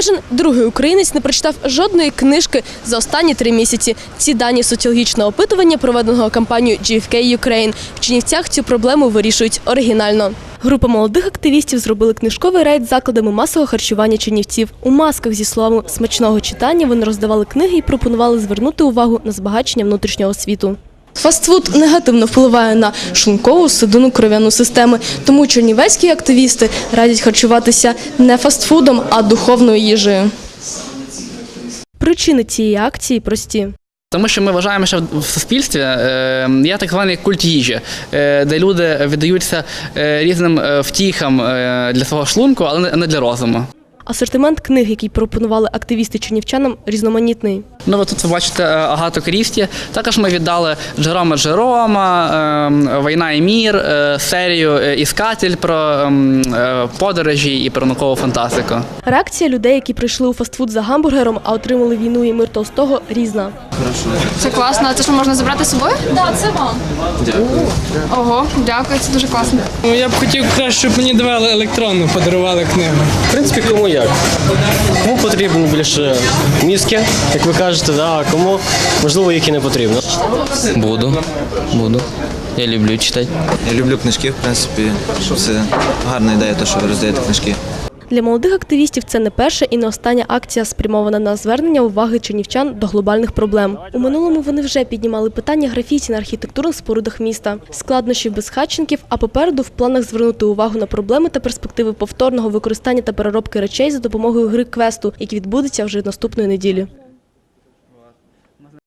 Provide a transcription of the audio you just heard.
Кожен другий українець не прочитав жодної книжки за останні три місяці. Ці дані соціологічного опитування, проведеного кампанією GFK Ukraine, в Чернівцях цю проблему вирішують оригінально. Група молодих активістів зробили книжковий рейд закладами масового харчування чернівців. У масках зі словами смачного читання вони роздавали книги і пропонували звернути увагу на збагачення внутрішнього світу. Фастфуд негативно впливає на шлункову судинну кров'яну системи, тому чернівецькі активісти радять харчуватися не фастфудом, а духовною їжею. Причини цієї акції прості. Тому що ми вважаємо, що в суспільстві е, є так званий культ їжі, е, де люди віддаються е, різним е, втіхам е, для свого шлунку, але не- не для розуму. Асортимент книг, який пропонували активісти чернівчанам, різноманітний. Ну, ви тут ви бачите е, Агату Крісті. Також ми віддали Джерома Джерома, е, Війна і мір, е, серію е, Іскатель про ем, подорожі і про наукову фантастику. Реакція людей, які прийшли у фастфуд за гамбургером, а отримали війну і мир Толстого, різна. Це класно. А це що можна забрати з собою? Так, це вам. Дякую. Ого, дякую, це дуже класно. Ну, я б хотів краще, щоб мені давали електронну, подарували книгу. В принципі, кому як. Кому потрібно більше мізки, як ви кажете, да, а кому можливо їх і не потрібно. Буду, буду. Я люблю читати. Я люблю книжки, в принципі, це гарна ідея, те, що ви роздаєте книжки. Для молодих активістів це не перша і не остання акція, спрямована на звернення уваги чернівчан до глобальних проблем. У минулому вони вже піднімали питання графіті на архітектурних спорудах міста, складнощів безхатченків, а попереду в планах звернути увагу на проблеми та перспективи повторного використання та переробки речей за допомогою гри квесту, який відбудеться вже наступної неділі.